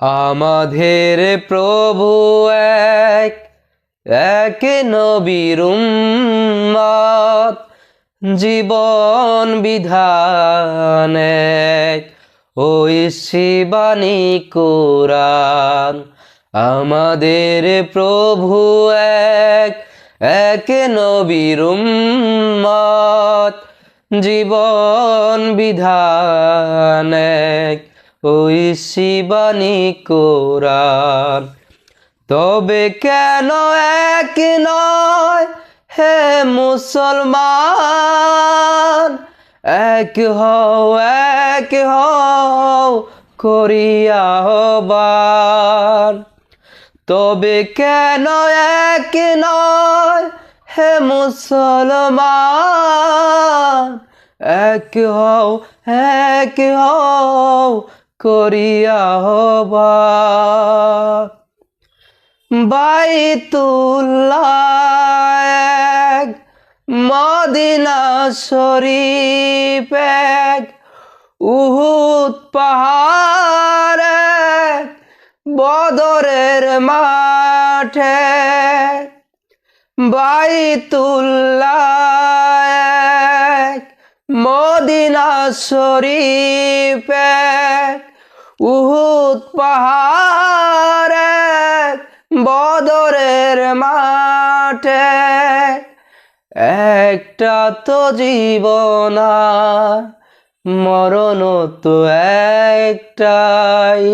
আমাদের প্রভু এক এক নবীর জীবন বিধান এক। ওই শিবানী কোরআন আমাদের প্রভু এক এক নবীর জীবন বিধান এক। ওই শিবানী কোরআন তবে কেন এক নয় হে মুসলমান? এক হও এক হও করিয়া হবান তবে কেন এক নয় হে মুসলমান? এক হও এক হও করিয়া এক মদিনা শরীফ এক উহুদ পাহাড় বদরের মাঠে বাইতুল্লাহ মদিনা শরীফ এক বদরের মাঠে একটা তো জীবন মরণ তো একটাই।